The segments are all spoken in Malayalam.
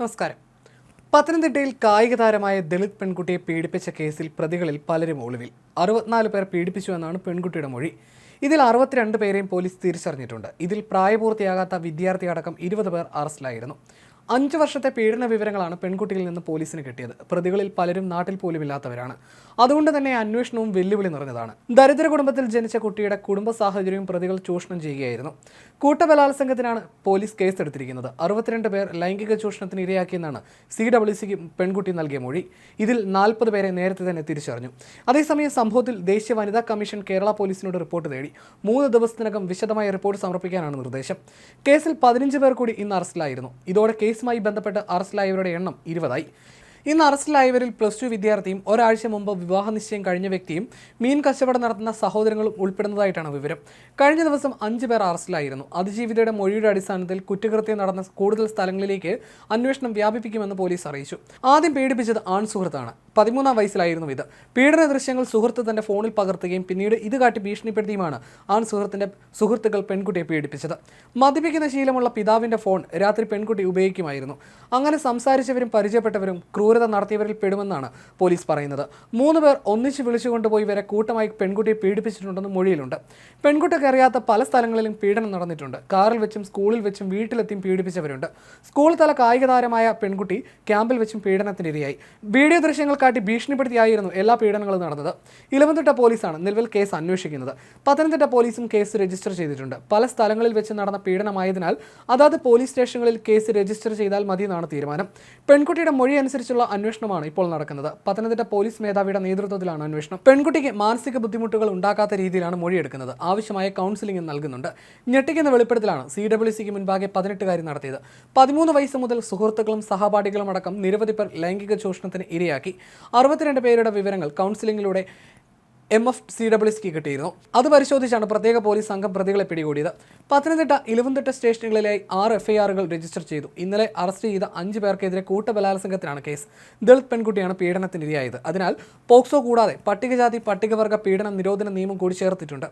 നമസ്കാരം. പത്തനംതിട്ടയിൽ കായിക താരമായ ദളിത് പെൺകുട്ടിയെ പീഡിപ്പിച്ച കേസിൽ പ്രതികളിൽ പലരും ഒളിവിൽ. അറുപത്തിനാല് പേർ പീഡിപ്പിച്ചു എന്നാണ് പെൺകുട്ടിയുടെ മൊഴി. ഇതിൽ അറുപത്തിരണ്ട് പേരെയും പോലീസ് തിരിച്ചറിഞ്ഞിട്ടുണ്ട്. ഇതിൽ പ്രായപൂർത്തിയാകാത്ത വിദ്യാർത്ഥി അടക്കം ഇരുപത് പേർ അറസ്റ്റിലായിരുന്നു. അഞ്ച് വർഷത്തെ പീഡന വിവരങ്ങളാണ് പെൺകുട്ടിയിൽ നിന്ന് പോലീസിന് കിട്ടിയത്. പ്രതികളിൽ പലരും നാട്ടിൽ പോലും ഇല്ലാത്തവരാണ്. അതുകൊണ്ട് തന്നെ അന്വേഷണവും വെല്ലുവിളി നിറഞ്ഞതാണ്. ദരിദ്ര കുടുംബത്തിൽ ജനിച്ച കുട്ടിയുടെ കുടുംബ സാഹചര്യവും പ്രതികൾ ചൂഷണം ചെയ്യുകയായിരുന്നു. കൂട്ടബലാത്സംഗത്തിനാണ് പോലീസ് കേസെടുത്തിരിക്കുന്നത്. അറുപത്തിരണ്ട് പേർ ലൈംഗിക ചൂഷണത്തിന് ഇരയാക്കിയെന്നാണ് സി ഡബ്ല്യു സിക്ക് പെൺകുട്ടി നൽകിയ മൊഴി. ഇതിൽ നാൽപ്പത് പേരെ നേരത്തെ തന്നെ തിരിച്ചറിഞ്ഞു. അതേസമയം സംഭവത്തിൽ ദേശീയ വനിതാ കമ്മീഷൻ കേരള പോലീസിനോട് റിപ്പോർട്ട് തേടി. മൂന്ന് ദിവസത്തിനകം വിശദമായ റിപ്പോർട്ട് സമർപ്പിക്കാനാണ് നിർദ്ദേശം. കേസിൽ പതിനഞ്ച് പേർ കൂടി ഇന്ന് അറസ്റ്റിലായിരുന്നു. ഇതോടെ കേസുമായി ബന്ധപ്പെട്ട് അറസ്റ്റിലായവരുടെ എണ്ണം ഇരുപതായി. ഇന്ന് അറസ്റ്റിലായവരിൽ പ്ലസ് ടു വിദ്യാർത്ഥിയും ഒരാഴ്ച മുമ്പ് വിവാഹ നിശ്ചയം കഴിഞ്ഞ വ്യക്തിയും മീൻ കച്ചവടം നടത്തുന്ന സഹോദരങ്ങളും ഉൾപ്പെടുന്നതായിട്ടാണ് വിവരം. കഴിഞ്ഞ ദിവസം അഞ്ച് പേർ അറസ്റ്റിലായിരുന്നു. അതിജീവിതയുടെ മൊഴിയുടെ അടിസ്ഥാനത്തിൽ കുറ്റകൃത്യം നടന്ന കൂടുതൽ സ്ഥലങ്ങളിലേക്ക് അന്വേഷണം വ്യാപിപ്പിക്കുമെന്ന് പോലീസ് അറിയിച്ചു. ആദ്യം പീഡിപ്പിച്ചത് ആൺ സുഹൃത്താണ്. പതിമൂന്നാം വയസ്സിലായിരുന്നു ഇത്. പീഡന ദൃശ്യങ്ങൾ സുഹൃത്ത് തന്റെ ഫോണിൽ പകർത്തുകയും പിന്നീട് ഇത് കാട്ടി ഭീഷണിപ്പെടുത്തിയുമാണ് ആൺ സുഹൃത്തിന്റെ സുഹൃത്തുക്കൾ പെൺകുട്ടിയെ പീഡിപ്പിച്ചത്. മദ്യപിക്കുന്ന ശീലമുള്ള പിതാവിന്റെ ഫോൺ രാത്രി പെൺകുട്ടി ഉപയോഗിക്കുമായിരുന്നു. അങ്ങനെ സംസാരിച്ചവരും പരിചയപ്പെട്ടവരും ക്രൂരത നടത്തിയവരിൽ പെടുമെന്നാണ് പോലീസ് പറയുന്നത്. മൂന്ന് പേർ ഒന്നിച്ച് വിളിച്ചുകൊണ്ടുപോയി വരെ കൂട്ടമായി പെൺകുട്ടിയെ പീഡിപ്പിച്ചിട്ടുണ്ടെന്ന് മൊഴിയിലുണ്ട്. പെൺകുട്ടിക്ക് അറിയാത്ത പല സ്ഥലങ്ങളിലും പീഡനം നടന്നിട്ടുണ്ട്. കാറിൽ വെച്ചും സ്കൂളിൽ വെച്ചും വീട്ടിലെത്തിയും പീഡിപ്പിച്ചവരുണ്ട്. സ്കൂൾ തല കായിക താരമായ പെൺകുട്ടി ക്യാമ്പിൽ വെച്ചും പീഡനത്തിനിരയായി. വീഡിയോ ദൃശ്യങ്ങൾ കാട്ടി ഭീഷണിപ്പെടുത്തിയായിരുന്നു എല്ലാ പീഡനങ്ങളും നടന്നത്. ഇലവന്തിട്ട പോലീസാണ് നിലവിൽ കേസ് അന്വേഷിക്കുന്നത്. പത്തനംതിട്ട പോലീസും കേസ് രജിസ്റ്റർ ചെയ്തിട്ടുണ്ട്. പല സ്ഥലങ്ങളിൽ വെച്ച് നടന്ന പീഡനമായതിനാൽ അതാത് പോലീസ് സ്റ്റേഷനുകളിൽ കേസ് രജിസ്റ്റർ ചെയ്താൽ മതി എന്നാണ് തീരുമാനം. പെൺകുട്ടിയുടെ മൊഴി അനുസരിച്ചുള്ള അന്വേഷണമാണ് ഇപ്പോൾ നടക്കുന്നത്. പത്തനംതിട്ട പോലീസ് മേധാവിയുടെ നേതൃത്വത്തിലാണ് അന്വേഷണം. പെൺകുട്ടിക്ക് മാനസിക ബുദ്ധിമുട്ടുകൾ ഉണ്ടാക്കാത്ത രീതിയിലാണ് മൊഴിയെടുക്കുന്നത്. ആവശ്യമായ കൗൺസിലിംഗ് നൽകുന്നുണ്ട്. ഞെട്ടിക്കുന്ന വെളിപ്പെടുത്തലാണ് സി ഡബ്ല്യു സിക്ക് മുൻപാകെ പതിനെട്ടുകാരി നടത്തിയത്. പതിമൂന്ന് വയസ്സ് മുതൽ സുഹൃത്തുക്കളും സഹപാഠികളും അടക്കം നിരവധി പേർ ലൈംഗിക ചൂഷണത്തിന് ഇരയാക്കി. അറുപത്തിരണ്ട് പേരുടെ വിവരങ്ങൾ കൗൺസിലിംഗിലൂടെ എം എഫ് സി ഡബ്ല്യു സിക്ക് കിട്ടിയിരുന്നു. അത് പരിശോധിച്ചാണ് പ്രത്യേക പോലീസ് സംഘം പ്രതികളെ പിടികൂടിയത്. പത്തനംതിട്ട ഇലവന്തിട്ട സ്റ്റേഷനുകളിലായി ആറ് എഫ്ഐആറുകൾ രജിസ്റ്റർ ചെയ്തു. ഇന്നലെ അറസ്റ്റ് ചെയ്ത അഞ്ച് പേർക്കെതിരെ കൂട്ടബലാത്സംഗത്തിനാണ് കേസ്. ദളിത് പെൺകുട്ടിയാണ് പീഡനത്തിനിരയായത് അതിനാൽ പോക്സോ കൂടാതെ പട്ടികജാതി പട്ടികവർഗ പീഡന നിരോധന നിയമം കൂടി ചേർത്തിട്ടുണ്ട്.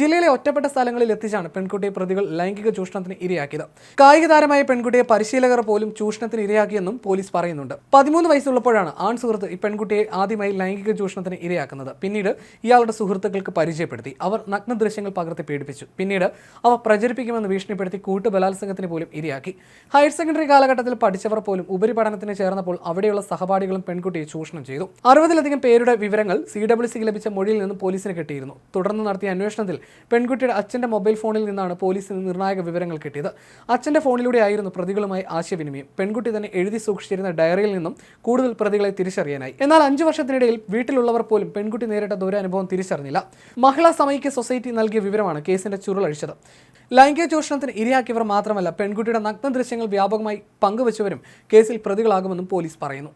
ജില്ലയിലെ ഒറ്റപ്പെട്ട സ്ഥലങ്ങളിൽ എത്തിച്ചാണ് പെൺകുട്ടിയെ പ്രതികൾ ലൈംഗിക ചൂഷണത്തിന് ഇരയാക്കിയത്. കായിക താരമായ പെൺകുട്ടിയെ പരിശീലകർ പോലും ചൂഷണത്തിന് ഇരയാക്കിയെന്നും പോലീസ് പറയുന്നുണ്ട്. പതിമൂന്ന് വയസ്സുള്ളപ്പോഴാണ് ആൺ സുഹൃത്ത് ഈ പെൺകുട്ടിയെ ആദ്യമായി ലൈംഗിക ചൂഷണത്തിന് ഇരയാക്കുന്നത്. പിന്നീട് ഇയാളുടെ സുഹൃത്തുക്കൾക്ക് പരിചയപ്പെടുത്തി. അവർ നഗ്ന ദൃശ്യങ്ങൾ പകർത്തി പീഡിപ്പിച്ചു. പിന്നീട് അവ പ്രചരിപ്പിക്കുമെന്ന് ഭീഷണിപ്പെടുത്തി കൂട്ടു ബലാത്സംഗത്തിന് പോലും ഇരയാക്കി. ഹയർ സെക്കൻഡറി കാലഘട്ടത്തിൽ പഠിച്ചവർ പോലും ഉപരിപഠനത്തിന് ചേർന്നപ്പോൾ അവിടെയുള്ള സഹപാഠികളും പെൺകുട്ടിയെ ചൂഷണം ചെയ്തു. അറുപതിലധികം പേരുടെ വിവരങ്ങൾ സി ഡബ്ല്യു സിക്ക് ലഭിച്ച മൊഴിയിൽ നിന്ന് പോലീസിന് കിട്ടിയിരുന്നു. തുടർന്ന് നടത്തിയ അന്വേഷണത്തിൽ പെൺകുട്ടിയുടെ അച്ഛന്റെ മൊബൈൽ ഫോണിൽ നിന്നാണ് പോലീസിന് നിർണായക വിവരങ്ങൾ കിട്ടിയത്. അച്ഛന്റെ ഫോണിലൂടെയായിരുന്നു പ്രതികളുമായി ആശയവിനിമയം. പെൺകുട്ടി തന്നെ എഴുതി സൂക്ഷിച്ചിരുന്ന ഡയറിയിൽ നിന്നും കൂടുതൽ പ്രതികളെ തിരിച്ചറിയാനായി. എന്നാൽ അഞ്ചു വർഷത്തിനിടയിൽ വീട്ടിലുള്ളവർ പോലും പെൺകുട്ടി നേരിട്ട ദുരനുഭവം തിരിച്ചറിഞ്ഞില്ല. മഹിളാ സമൈക്യ സൊസൈറ്റി നൽകിയ വിവരമാണ് കേസിന്റെ ചുരുളഴിച്ചത്. ലൈംഗിക ചൂഷണത്തിന് ഇരയാക്കിയവർ മാത്രമല്ല പെൺകുട്ടിയുടെ നഗ്ന ദൃശ്യങ്ങൾ വ്യാപകമായി പങ്കുവച്ചവരും കേസിൽ പ്രതികളാകുമെന്നും പോലീസ് പറയുന്നു.